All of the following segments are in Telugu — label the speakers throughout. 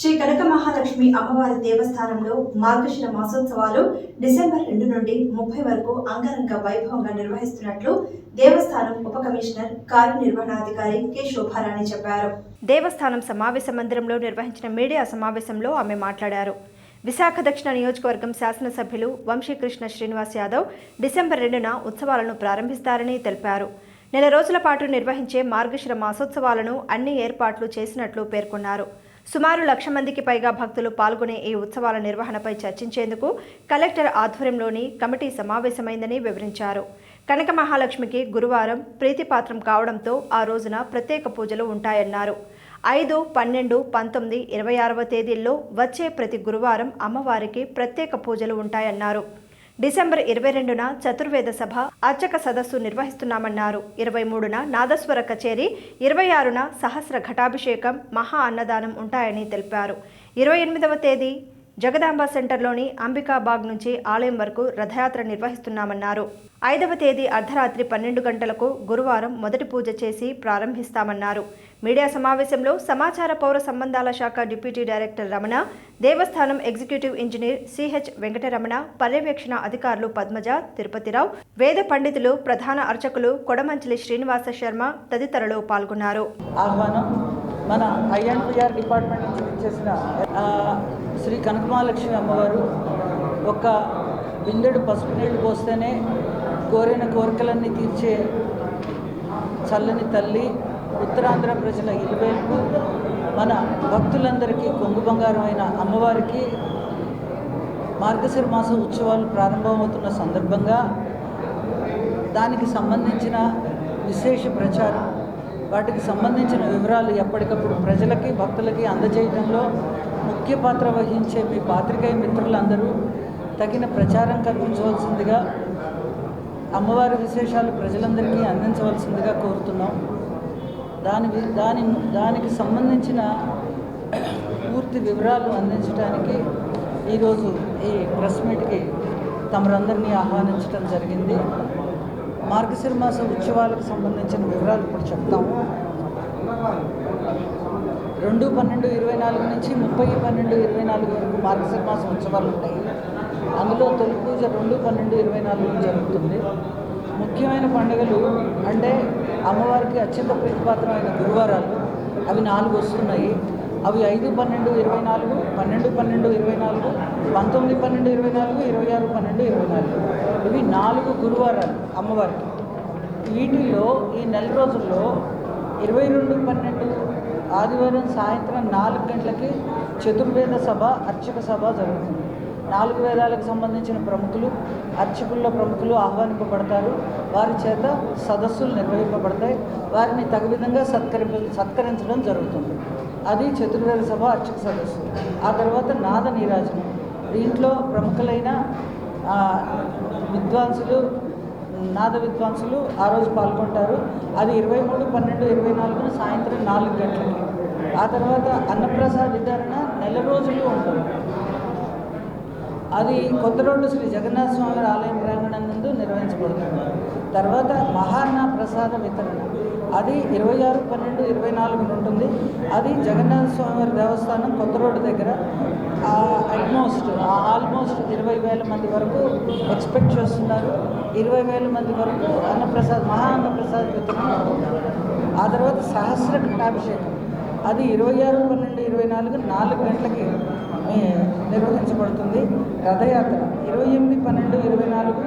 Speaker 1: శ్రీ కనక మహాలక్ష్మి అమ్మవారి దేవస్థానంలో మార్గశిర మాసోత్సవాలు డిసెంబర్ రెండు నుండి ముప్పై వరకు అంగరంగ వైభవంగా నిర్వహిస్తున్నట్లు దేవస్థానం ఉప కమిషనర్ కార్యనిర్వహణాధికారి కె. శోభారాణి చెప్పారు. దేవస్థానం సమావేశ మందిరంలో నిర్వహించిన మీడియా సమావేశంలో ఆమె మాట్లాడారు. విశాఖ దక్షిణ నియోజకవర్గం శాసనసభ్యులు వంశీకృష్ణ శ్రీనివాస్ యాదవ్ డిసెంబర్ రెండున ఉత్సవాలను ప్రారంభిస్తారని తెలిపారు. నెల రోజుల పాటు నిర్వహించే మార్గశిర మాసోత్సవాలను అన్ని ఏర్పాట్లు చేసినట్లు పేర్కొన్నారు. సుమారు లక్ష మందికి పైగా భక్తులు పాల్గొనే ఈ ఉత్సవాల నిర్వహణపై చర్చించేందుకు కలెక్టర్ ఆధ్వర్యంలోని కమిటీ సమావేశమైందని వివరించారు. కనక మహాలక్ష్మికి గురువారం ప్రీతిపాత్రం కావడంతో ఆ రోజున ప్రత్యేక పూజలు ఉంటాయన్నారు. ఐదు పన్నెండు పంతొమ్మిది ఇరవై ఆరవ తేదీల్లో వచ్చే ప్రతి గురువారం అమ్మవారికి ప్రత్యేక పూజలు ఉంటాయన్నారు. డిసెంబర్ ఇరవై రెండున చతుర్వేద సభ అర్చక సదస్సు నిర్వహిస్తున్నామన్నారు. ఇరవై మూడున నాదస్వర కచేరీ ఇరవై ఆరున సహస్ర ఘటాభిషేకం మహా అన్నదానం ఉంటాయని తెలిపారు. ఇరవై ఎనిమిదవ తేదీ జగదాంబ సెంటర్లోని అంబికాబాగ్ నుంచి ఆలయం వరకు రథయాత్ర నిర్వహిస్తున్నామన్నారు. ఐదవ తేదీ అర్ధరాత్రి పన్నెండు గంటలకు గురువారం మొదటి పూజ చేసి ప్రారంభిస్తామన్నారు. మీడియా సమావేశంలో సమాచార పౌర సంబంధాల శాఖ డిప్యూటీ డైరెక్టర్ రమణ దేవస్థానం ఎగ్జిక్యూటివ్ ఇంజనీర్ సిహెచ్ వెంకటరమణ పర్యవేక్షణ అధికారులు పద్మజ తిరుపతిరావు వేద పండితులు ప్రధాన అర్చకులు కొడమంచిలి శ్రీనివాస శర్మ తదితరులు పాల్గొన్నారు.
Speaker 2: ఆహ్వానం మన ఐఎన్పిఆర్ డిపార్ట్మెంట్ నుంచి ఇచ్చేసిన శ్రీ కనకమహాలక్ష్మి అమ్మవారు ఒక బిందెడు పసుపు నీళ్ళు పోస్తేనే కోరిన కోరికలన్నీ తీర్చే చల్లని తల్లి ఉత్తరాంధ్ర ప్రజల ఇలువేల్పు మన భక్తులందరికీ కొంగు బంగారమైన అమ్మవారికి మార్గశిర మాస ఉత్సవాలు ప్రారంభమవుతున్న సందర్భంగా దానికి సంబంధించిన విశేష ప్రచారం వాటికి సంబంధించిన వివరాలు ఎప్పటికప్పుడు ప్రజలకి భక్తులకి అందజేయడంలో ముఖ్య పాత్ర వహించే మీ పాత్రికేయ మిత్రులందరూ తగిన ప్రచారం కల్పించవలసిందిగా అమ్మవారి విశేషాలు ప్రజలందరికీ అందించవలసిందిగా కోరుతున్నాం. దాని దాని దానికి సంబంధించిన పూర్తి వివరాలు అందించడానికి ఈరోజు ఈ ప్రెస్ మీట్కి తమరందరినీ ఆహ్వానించడం జరిగింది. మార్గశిర మాస ఉత్సవాలకు సంబంధించిన వివరాలు ఇప్పుడు చెప్తాము రెండు పన్నెండు ఇరవై నాలుగు నుంచి ముప్పై పన్నెండు ఇరవై నాలుగు వరకు మార్గశిర మాసం ఉత్సవాలు ఉంటాయి. అందులో తొలి పూజ రెండు పన్నెండు ఇరవై నాలుగున జరుగుతుంది. ముఖ్యమైన పండుగలు అంటే అమ్మవారికి అత్యంత ప్రీతిపాత్రమైన గురువారాలు. అవి నాలుగు వస్తున్నాయి. అవి ఐదు పన్నెండు ఇరవై నాలుగు పన్నెండు పన్నెండు ఇరవై నాలుగు పంతొమ్మిది పన్నెండు ఇరవై నాలుగు ఇరవై ఆరు పన్నెండు ఇరవై నాలుగు. ఇవి నాలుగు గురువారాలు అమ్మవారికి. వీటిల్లో ఈ నెల రోజుల్లో ఇరవై రెండు పన్నెండు ఆదివారం సాయంత్రం నాలుగు గంటలకి చతుర్వేద సభ అర్చక సభ జరుగుతుంది. నాలుగు వేదాలకు సంబంధించిన ప్రముఖులు అర్చకుల్లో ప్రముఖులు ఆహ్వానింపబడతారు. వారి చేత సదస్సులు నిర్వహింపబడతాయి. వారిని తగు విధంగా సత్కరి సత్కరించడం జరుగుతుంది. అది చతుర్వేద సభ అర్చక సదస్సు. ఆ తర్వాత నాద నీరాజనం. దీంట్లో ప్రముఖులైన విద్వాంసులు నాద విద్వాంసులు ఆ రోజు పాల్గొంటారు. అది ఇరవై మూడు పన్నెండు ఇరవై నాలుగున సాయంత్రం నాలుగు గంటలకి. ఆ తర్వాత అన్నప్రసాద వితరణ నెల రోజులు ఉంటుంది. అది కొత్త రోడ్డు శ్రీ జగన్నాథ స్వామి ఆలయం ప్రాంగణం నందు నిర్వహించబడుతుంది. తర్వాత మహాన్న ప్రసాద వితరణ. అది ఇరవై ఆరు పన్నెండు ఇరవై నాలుగున ఉంటుంది. అది జగన్నాథ స్వామి వారి దేవస్థానం కొత్త రోడ్డు దగ్గర. ఆల్మోస్ట్ ఆల్మోస్ట్ ఇరవై వేల మంది వరకు ఎక్స్పెక్ట్ చేస్తున్నారు. ఇరవై వేల మంది వరకు అన్నప్రసాద్ మహా అన్నప్రసాద్ ఆ తర్వాత సహస్ర ఘటాభిషేకం అది ఇరవై ఆరు పన్నెండు ఇరవై నాలుగు నాలుగు గంటలకి నిర్వహించబడుతుంది. రథయాత్ర. ఇరవై ఎనిమిది పన్నెండు ఇరవై నాలుగు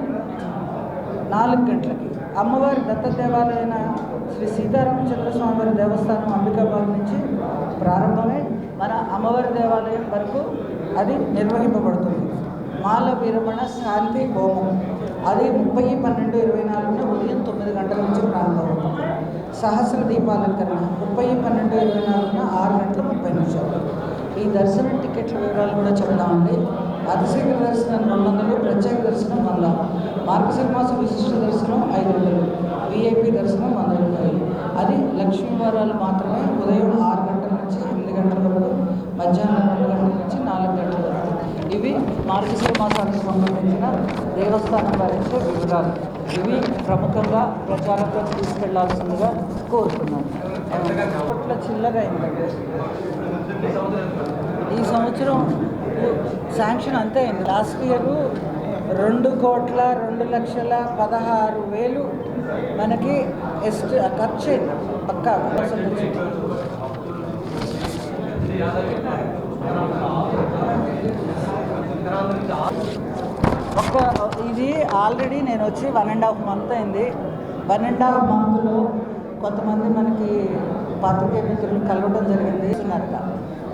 Speaker 2: నాలుగు గంటలకి. అమ్మవారి దత్త దేవాలయన శ్రీ సీతారామచంద్ర స్వామి వారి దేవస్థానం అంబికాబాద్ నుంచి ప్రారంభమై మన అమ్మవారి దేవాలయం వరకు అది నిర్వహింపబడుతుంది. మాల విరమణ శాంతి హోమం. అది ముప్పై పన్నెండు ఇరవై నాలుగున ఉదయం తొమ్మిది గంటల నుంచి ప్రారంభమవుతుంది. సహస్ర దీపాలంకరణ ముప్పై పన్నెండు ఇరవై నాలుగున ఆరు గంటల ముప్పై నిమిషాలు. ఈ దర్శనం టికెట్ల వివరాలు కూడా చెప్తామండి అతిశీఘ్ర దర్శనం రెండు వందలు ప్రత్యేక దర్శనం వంద. మార్గశిర మాసం విశిష్ట దర్శనం ఐదు వందలు విఐపి దర్శనం వంద రూపాయలు అది లక్ష్మీ వారాలు మాత్రమే ఉదయం ఆరు గంటల నుంచి ఎనిమిది గంటల వరకు మధ్యాహ్నం రెండు గంటల నుంచి నాలుగు గంటల వరకు. ఇవి మార్గశిర మాసానికి సంబంధించిన దేవస్థానం భరించే వివరాలు. ఇవి ప్రముఖంగా ప్రచారంలో తీసుకెళ్ళాల్సిందిగా కోరుతున్నాను. అప్పట్లో చిల్లర ఈ సంవత్సరం శాంక్షన్ అంతే అయింది. లాస్ట్ ఇయర్ రెండు కోట్ల రెండు లక్షల పదహారు వేలు మనకి ఎస్ట్ ఖర్చు అయింది. పక్కా ఒక ఇది ఆల్రెడీ నేను వచ్చి వన్ అండ్ హాఫ్ మంత్ అయింది. వన్ అండ్ హాఫ్ మంత్లో కొంతమంది మనకి పాత్రికేయ మిత్రులు కలవడం జరిగింది.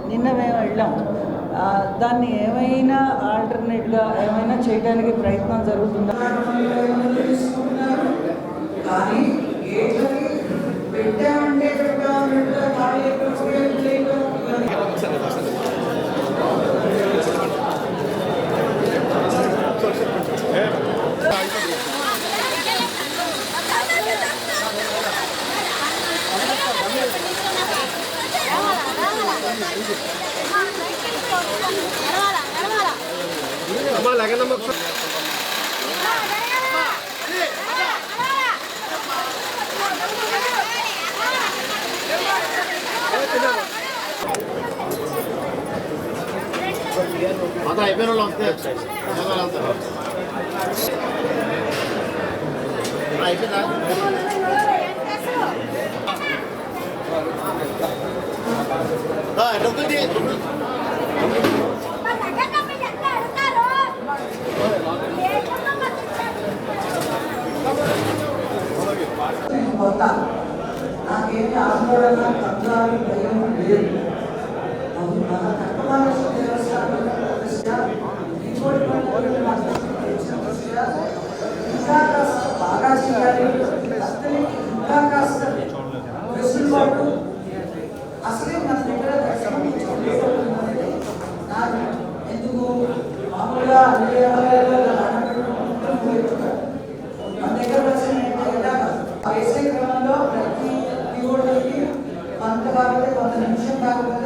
Speaker 2: నిన్న మేము వెళ్ళాం దాన్ని ఏమైనా ఆల్టర్నేట్గా ఏమైనా చేయడానికి ప్రయత్నం జరుగుతుందా? కానీ
Speaker 3: అమ్మా లగనమ్మ ఒకసారి అయిపోయిన? వాళ్ళు అంతే జనాలు అంతా అయిపోయిందా డబ్బులు
Speaker 2: కొత్త నాకేమి ఆందోళన కంగారు భయం లేదు అది మన కట్టమానసు దేవస్థానం మామూలుగా అన్ని దేవాలయాల్లో మన దగ్గర వచ్చిన వేసే క్రమంలో ప్రతి దేవుడికి కొంత కాకపోతే కొంత నిమిషం కాకపోతే